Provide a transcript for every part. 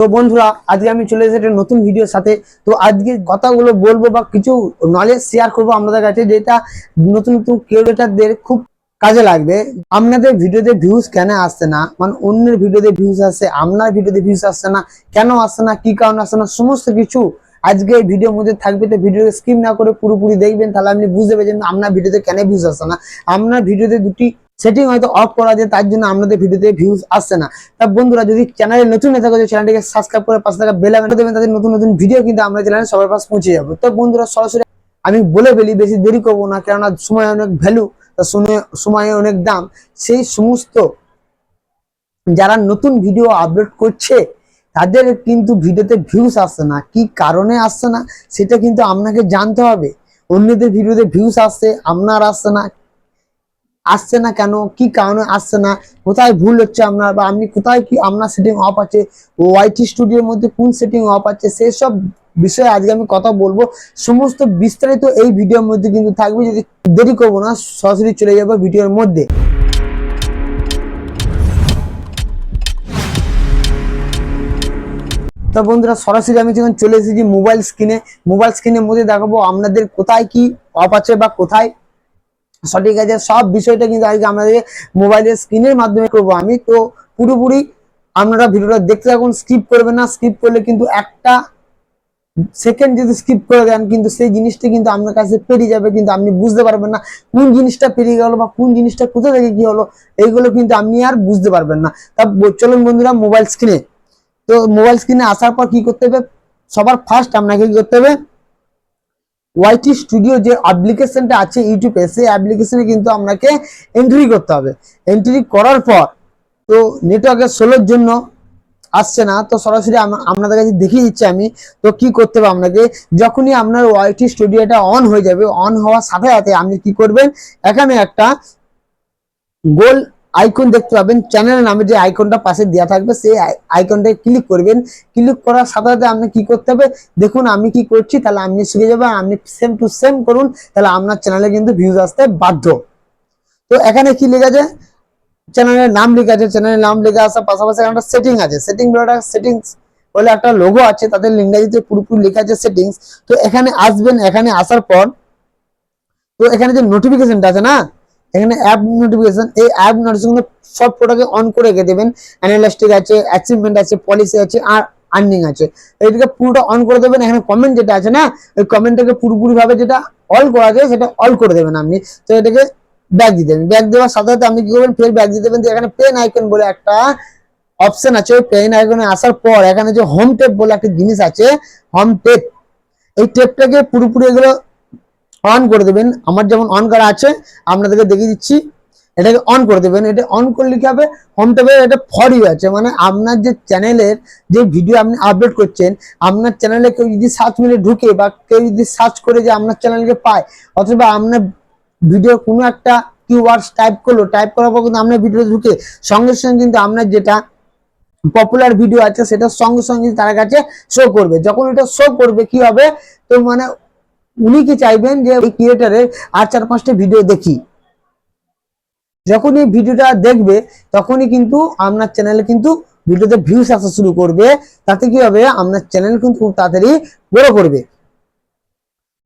তো বন্ধুরা, আজকে আমি চলে এসেছি একটা নতুন ভিডিওর সাথে। তো আজকে কথাগুলো বলব বা কিছু নলেজ শেয়ার করব আপনাদের কাছে, যেটা নতুন নতুন ক্রিয়েটারদের খুব কাজে লাগবে। আপনাদের ভিডিওতে ভিউজ কেন আসছে না? মানে অন্যের ভিডিওতে ভিউজ আসছে, আপনার ভিডিওতে ভিউজ আসছে না, কেন আসছে না, কি কারণে আসছে না, সমস্ত কিছু আজকে এই ভিডিওর মধ্যে থাকবে। তো ভিডিও স্কিপ না করে পুরোপুরি দেখবেন, তাহলে আপনি বুঝতে পারবেন আপনার ভিডিওতে কেন ভিউজ আসছে না। আপনার ভিডিওতে দুটি সেটিং হয়তো অফ করা যায় তার জন্য আপনাদের ভিডিওতে ভিউজ আসছে না। তা বন্ধুরা, যদি চ্যানেলে নতুন হয়ে থাকে চ্যানেলটিকে সাবস্ক্রাইব করে পাশে থাকা বেল আইকন দেবেন তাদের নতুন নতুন ভিডিও কিন্তু আমরা চ্যানেলে সবার পাশে পৌঁছে যাব। তো বন্ধুরা, সরাসরি আমি বলে ফেলি, বেশি দেরি করব না, কেননা সময় অনেক ভ্যালু সময়ে অনেক দাম। সেই সমস্ত যারা নতুন ভিডিও আপলোড করছে, তাদের কিন্তু ভিডিওতে ভিউজ আসছে না। কি কারণে আসছে না, সেটা কিন্তু আপনাকে জানতে হবে। অন্যদের ভিডিওতে ভিউজ আসছে, আপনার আসছে না আসছে না কেন? কি কারণে আসছে না? কোথায় ভুল হচ্ছে আপনার? বা আপনি কোথায় কি আপনার সেটিং অফ আছে? ওয়াইটি স্টুডিওর মধ্যে কোন সেটিং অফ আছে? সেই সব বিষয়ে আজকে আমি কথা বলব। সমস্ত বিস্তারিত এই ভিডিওর মধ্যে কিন্তু থাকবে। যদি দেরি করব না, সরাসরি চলে যাব ভিডিওর মধ্যে। তো বন্ধুরা, সরাসরি আমি যখন চলে এসেছি মোবাইল স্ক্রিনে মোবাইল স্ক্রিনের মধ্যে দেখাবো আপনাদের কোথায় কি অফ আছে বা কোথায় সঠিক আছে, সব বিষয়টা কিন্তু আজকে আমাদের মোবাইলের স্ক্রিনের মাধ্যমে করব আমি। তো পুরোপুরি আপনারা ভিডিওটা দেখতে থাকুন স্কিপ করবেন না স্কিপ করলে কিন্তু একটা সেকেন্ড যদি স্কিপ করে দেন কিন্তু সেই জিনিসটা কিন্তু আপনার কাছে পেরিয়ে যাবে, কিন্তু আপনি বুঝতে পারবেন না কোন জিনিসটা পেরিয়ে গেল বা কোন জিনিসটা কোথা থেকে কি হলো, এইগুলো কিন্তু আপনি আর বুঝতে পারবেন না। তা চলুন বন্ধুরা মোবাইল স্ক্রিনে তো মোবাইল স্ক্রিনে আসার পর কি করতে হবে? সবার ফার্স্ট আপনাকে কি করতে হবে? ওয়াইটি স্টুডিও যে অ্যাপ্লিকেশনটা আছে ইউটিউবে সেই অ্যাপ্লিকেশনে কিন্তু আপনাকে এন্ট্রি করতে হবে। এন্ট্রি করার পর তো নেটওয়ার্কের সোলোর জন্য আসছে না, তো সরাসরি আপনাদের কাছে দেখিয়ে দিচ্ছি আমি, তো কি করতে হবে আপনাকে? যখনই আপনার ওয়াইটি স্টুডিওটা অন হয়ে যাবে অন হওয়ার সাথে সাথে আপনি কি করবেন? এখানে একটা গোল আইকন দেখতে পাবেন। চ্যানেলের নামে যে আইকনটা পাশে দেওয়া থাকবে, সেই আইকনটায় ক্লিক করবেন। ক্লিক করার সাথে সাথে আপনি কি করতে হবে? দেখুন, আমি কি করছি? তাহলে আপনি শিখে যাবেন আপনি সেম টু সেম করুন, তাহলে আপনার চ্যানেলে কিন্তু ভিউজ আসতে বাধ্য। তো এখানে কি লেখা আছে? চ্যানেলের নাম লেখা আছে চ্যানেলের নাম লেখা আসার পাশাপাশি একটা সেটিং আছে। সেটিং বলে সেটিংস বলে একটা লোগো আছে তাদের ইংরেজিতে পুরোপুরি লেখা আছে সেটিংস তো এখানে আসবেন, এখানে আসার পর, তো এখানে যে নোটিফিকেশনটা আছে না? এখানে অ্যাপ নোটিফিকেশন এই অ্যাপ নোটিফিকেশন সব প্রোডাক্টে অন করে রেখে দেবেন। অ্যানালাস্টিক আছে অ্যাচিভমেন্ট আছে পলিসি আছে, আর আর্নিং আছে। এইটাকে পুরোটা অন করে দেবেন। এখানে কমেন্ট যেটা আছে না, ওই কমেন্টটাকে পুরোপুরি ভাবে যেটা অল করা যায়, সেটা অল করে দেবেন আপনি। তো এটাকে ব্যাক দিয়ে দেবেন। ব্যাক দেওয়ার সাথে সাথে আপনি কি করবেন? ফের ব্যাক দিয়ে দেবেন এখানে পেন আইকন বলে একটা অপশন আছে। ওই পেন আইকনে আসার পর এখানে যে হোম টেপ বলে একটা জিনিস আছে হোম টেপ এই টেপটাকে পুরোপুরি এগুলো অন করে দেবেন। আমার যেমন অন করা আছে, আপনাদেরকে দেখিয়ে দিচ্ছি। এটাকে অন করে দেবেন। এটা অন করলে কি হবে? হোম টেপে এটা ফর ইউ আছে। মানে আপনার যে চ্যানেলের যে ভিডিও আপনি আপলোড করছেন, আপনার চ্যানেলে কেউ যদি সার্চ মিলে ঢুকে বা কেউ যদি সার্চ করে যে আপনার চ্যানেলকে পায়, অথবা আপনার ভিডিও কোনো একটা কিওয়ার্ডস টাইপ করল টাইপ করার পর কিন্তু আপনার ভিডিও ঢুকে। সঙ্গে সঙ্গে কিন্তু আপনার যেটা পপুলার ভিডিও আছে, সেটা সঙ্গে সঙ্গে তার কাছে শো করবে। যখন এটা শো করবে, কি হবে? তো মানে উনি কি চাইবেন যে ওই ক্রিয়েটারের আর চার পাঁচটা ভিডিও দেখি। যখনই ভিডিওটা দেখবে, তখনই কিন্তু আপনার চ্যানেলে কিন্তু ভিডিওতে ভিউস আসা শুরু করবে। তাতে কি হবে? আপনার চ্যানেল কিন্তু খুব তাড়াতাড়ি গ্রো করবে।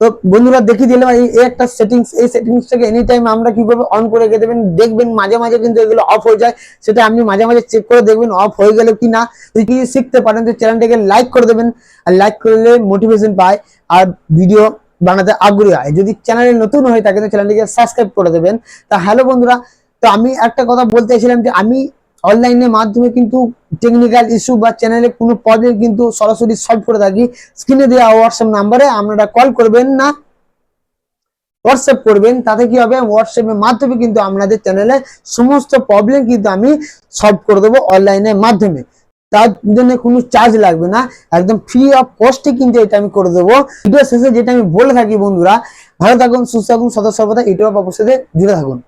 তো বন্ধুরা, দেখিয়ে দিলাম এই এই একটা সেটিংস এই সেটিংসটাকে এনি টাইম আমরা কি করব অন করে রেখে দেবেন, দেখবেন মাঝে মাঝে কিন্তু এগুলো অফ হয়ে যায়। সেটা আপনি মাঝে মাঝে চেক করে দেখবেন অফ হয়ে গেল কি না। যদি শিখতে পারেন, তো চ্যানেলটাকে লাইক করে দেবেন। আর লাইক করলে মোটিভেশন পায়। আর ভিডিও বানাতে আগ্রহী হয়। যদি চ্যানেলে নতুন হয়ে থাকে, তো চ্যানেলটিকে সাবস্ক্রাইব করে দেবেন। তা হ্যালো বন্ধুরা, তো আমি একটা কথা বলতে চাইছিলাম যে আমি অনলাইনের মাধ্যমে কিন্তু টেকনিক্যাল ইস্যু বা চ্যানেলে কোনো প্রবলেম কিন্তু সরাসরি সলভ করে থাকি। স্ক্রিনে দেওয়া হোয়াটসঅ্যাপ নাম্বারে আপনারা কল করবেন না হোয়াটসঅ্যাপ করবেন। তাতে কি হবে? হোয়াটসঅ্যাপের মাধ্যমে কিন্তু আপনাদের চ্যানেলে সমস্ত প্রবলেম কিন্তু আমি সলভ করে দেবো অনলাইনের মাধ্যমে। তার জন্য কোনো চার্জ লাগবে না। একদম ফ্রি অফ কস্টে কিন্তু এটা আমি করে দেবো। ভিডিও শেষে যেটা আমি বলে থাকি বন্ধুরা, ভালো থাকুন, সুস্থ থাকুন সদস্য সর্বদা ইউটিউব অবশ্যই জুড়ে থাকুন।